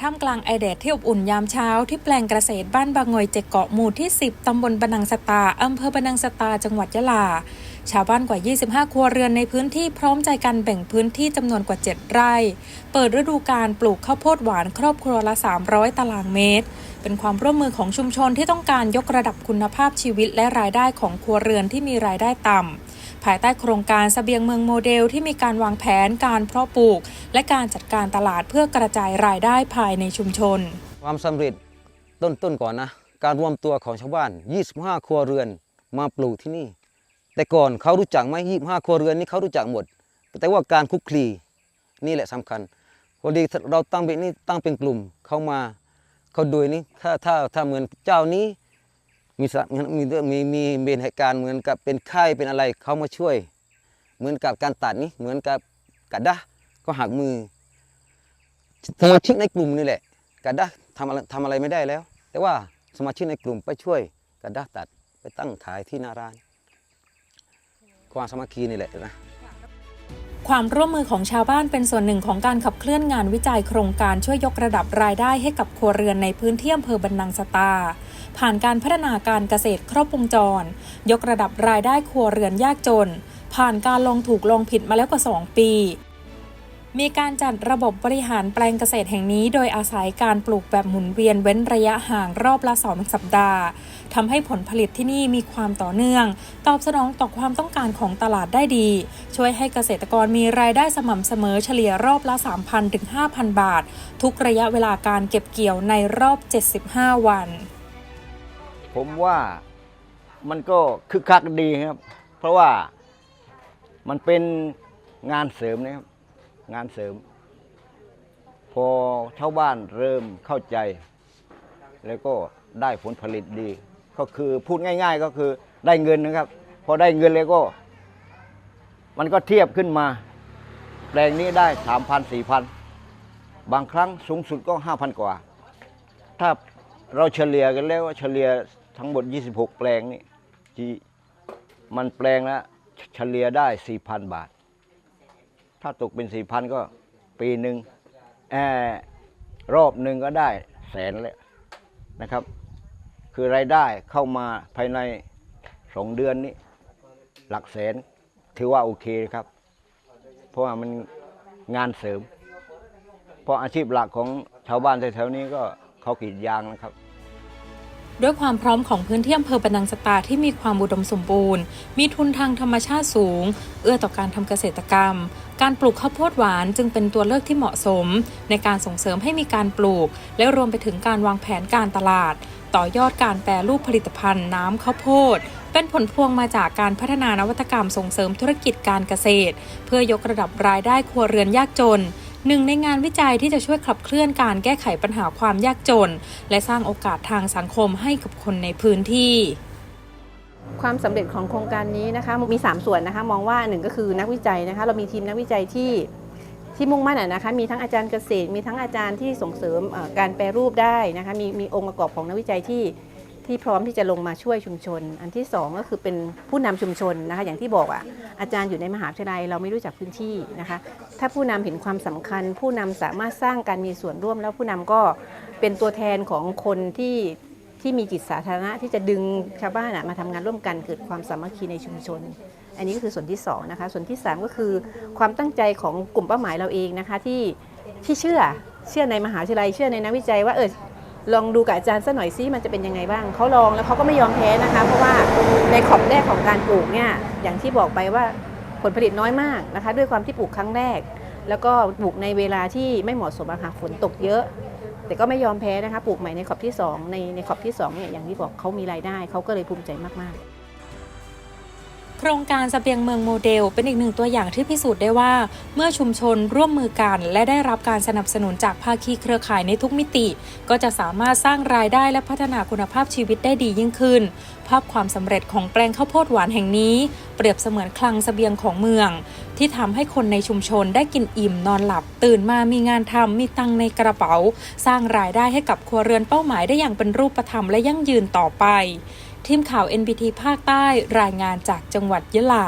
ท่ามกลางไอแดดที่อบอุ่นยามเช้าที่แปลงเกษตรบ้านบางงอยเจกเกาะหมู่ที่ 10 ตำบลบะนังสตา อำเภอบะนังสตา จังหวัดยะลา ชาวบ้านกว่า 25 ครัวเรือนในพื้นที่พร้อมใจกันแบ่งพื้นที่จำนวนกว่า 7 ไร่ เปิดฤดูการปลูกข้าวโพดหวานครอบครัวละ 300 ตารางเมตร เป็นความร่วมมือของชุมชนที่ต้องการยกระดับคุณภาพชีวิตและรายได้ของครัวเรือนที่มีรายได้ต่ำ ภายใต้โครงการเสบียงเมืองโมเดลที่มีการวางแผนการเพาะปลูก และการจัดการตลาดเพื่อกระจายรายได้ภายในชุมชน ความสำเร็จต้นๆก่อนนะ การรวมตัวของชาวบ้าน 25 ครัวเรือนมาปลูกที่นี่ แต่ก่อนเขารู้จักไหม25 ครัวเรือนนี่เขารู้จักหมด แต่ว่าการคุกคลีนี่แหละสำคัญพอดีเราตั้งเป็นนี่ตั้งเป็นกลุ่มเข้ามาเขาดยนี่ถ้าถ้าถ้าเหมือนเจ้านี้ มีสะมีเรื่องมีมีเป็นเหตุการณ์เหมือนกับเป็นไข้เป็นอะไรเขามาช่วย เหมือนกับการตัดนี่เหมือนกับกระดาก็หักมือสมาชิกในกลุ่มนี่แหละกระดาทำอะไรทำอะไรไม่ได้แล้ว แต่ว่าสมาชิกในกลุ่มไปช่วยกระดาตัดไปตั้งขายที่หน้าร้าน ความสามัคคีนี่แหละนะ ความร่วมมือของชาวบ้านเป็นส่วนหนึ่งของการขับเคลื่อนงานวิจัยโครงการช่วยยกระดับรายได้ให้กับครัวเรือนในพื้นที่อำเภอบันนังสตา ผ่านการพัฒนาการเกษตรครบวงจร ยกระดับรายได้ครัวเรือนยากจน ผ่านการลองถูกลองผิดมาแล้วกว่า 2 ปี มีการจัดระบบบริหารแปลงเกษตรแห่งนี้ โดยอาศัยการปลูกแบบหมุนเวียนเว้นระยะห่างรอบละสองสัปดาห์ทำให้ผลผลิตที่นี่มีความต่อเนื่อง ตอบสนองต่อความต้องการของตลาดได้ดี ช่วยให้เกษตรกรมีรายได้สม่ำเสมอเฉลี่ยรอบละ 3,000ถึง5,000 บาท ทุกระยะเวลาการเก็บเกี่ยวในรอบ 75 วัน ผมว่ามันก็คึกคักดีครับ เพราะว่ามันเป็นงานเสริมนะครับ งานเสริม พอชาวบ้านเริ่มเข้าใจ แล้วก็ได้ผลผลิตดี ก็คือพูดง่าย ๆ ก็คือได้เงินนะครับ พอได้เงินแล้วก็ มันก็เทียบขึ้นมา แปลงนี้ได้สามพันสี่พันบางครั้งสูงสุดก็ห้าพันกว่า ถ้าเราเฉลี่ยกันแล้วเฉลี่ยทั้งหมด 26 แปลงนี่ที่มันแปลงละเฉลี่ยได้ 4,000 บาท ถ้าตกเป็น4,000ก็ปีหนึ่งแออรอบหนึ่งก็ได้แสนเลยนะครับ คือรายได้เข้ามาภายในสองเดือนนี้ หลักแสนถือว่าโอเคครับ เพราะว่ามันงานเสริม เพราะอาชีพหลักของชาวบ้านแถวๆนี้ก็เขากรีดยางนะครับ ด้วยความพร้อมของพื้นที่อำเภอปะนังสตาที่มีความอุดมสมบูรณ์ มีทุนทางธรรมชาติสูง เอื้อต่อการทำเกษตรกรรม การปลูกข้าวโพดหวานจึงเป็นตัวเลือกที่เหมาะสม ในการส่งเสริมให้มีการปลูก และรวมไปถึงการวางแผนการตลาด ต่อยอดการแปรรูปผลิตภัณฑ์น้ำข้าวโพด เป็นผลพวงมาจากการพัฒนานวัตกรรมส่งเสริมธุรกิจการเกษตร เพื่อยกระดับรายได้ครัวเรือนยากจน หนึ่งในงานวิจัยที่จะช่วยขับเคลื่อนการแก้ไขปัญหาความยากจน และสร้างโอกาสทางสังคมให้กับคนในพื้นที่ความสำเร็จของโครงการนี้นะคะมี 3 ส่วนนะคะมองว่าหนึ่งก็คือนักวิจัยนะคะเรามีทีมนักวิจัยที่ที่มุ่งมั่นนะคะมีทั้งอาจารย์เกษตร มีทั้งอาจารย์ที่ส่งเสริมการแปรรูปได้นะคะมีมีองค์ประกอบของนักวิจัยที่ ที่พร้อมที่จะลงมาช่วยชุมชน อันที่ 2 ก็คือเป็นผู้นำชุมชนนะคะ อย่างที่บอกอะอาจารย์อยู่ในมหาวิทยาลัยเราไม่รู้จักพื้นที่นะคะ ถ้าผู้นำเห็นความสำคัญ ผู้นำสามารถสร้างการมีส่วนร่วม แล้วผู้นำก็เป็นตัวแทนของคนที่ที่มีจิตสาธารณะที่จะดึงชาวบ้านอะมาทำงานร่วมกันเกิดความสามัคคีในชุมชน อันนี้ก็คือส่วนที่สองนะคะ ส่วนที่สามก็คือความตั้งใจของกลุ่มเป้าหมายเราเองนะคะที่ที่เชื่อเชื่อในมหาวิทยาลัยเชื่อในนักวิจัยว่าเออ ลองดูกับอาจารย์สักหน่อยซิมันจะเป็นยังไงบ้างเขาลองแล้วเขาก็ไม่ยอมแพ้นะคะ เพราะว่าในขอบแรกของการปลูกเนี่ยอย่างที่บอกไปว่าผลผลิตน้อยมากนะคะ ด้วยความที่ปลูกครั้งแรก แล้วก็ปลูกในเวลาที่ไม่เหมาะสมอะค่ะฝนตกเยอะ แต่ก็ไม่ยอมแพ้นะคะปลูกใหม่ในขอบที่ 2 ในในขอบที่2เนี่ยอย่างที่บอกเขามีรายได้เขาก็เลยภูมิใจมากๆ โครงการเสบียงเมืองโมเดล เป็นอีกหนึ่งตัวอย่างที่พิสูจน์ได้ว่า เมื่อชุมชนร่วมมือกัน และได้รับการสนับสนุนจากภาคีเครือข่ายในทุกมิติ ก็จะสามารถสร้างรายได้และพัฒนาคุณภาพชีวิตได้ดียิ่งขึ้น ภาพความสำเร็จของแปลงข้าวโพดหวานแห่งนี้ เปรียบเสมือนคลังเสบียงของเมือง ที่ทำให้คนในชุมชนได้กินอิ่มนอนหลับ ตื่นมามีงานทำมีตังในกระเป๋า สร้างรายได้ให้กับครัวเรือนเป้าหมายได้อย่างเป็นรูปธรรมและยั่งยืนต่อไป ทีมข่าว NBT ภาคใต้รายงานจากจังหวัดยะลา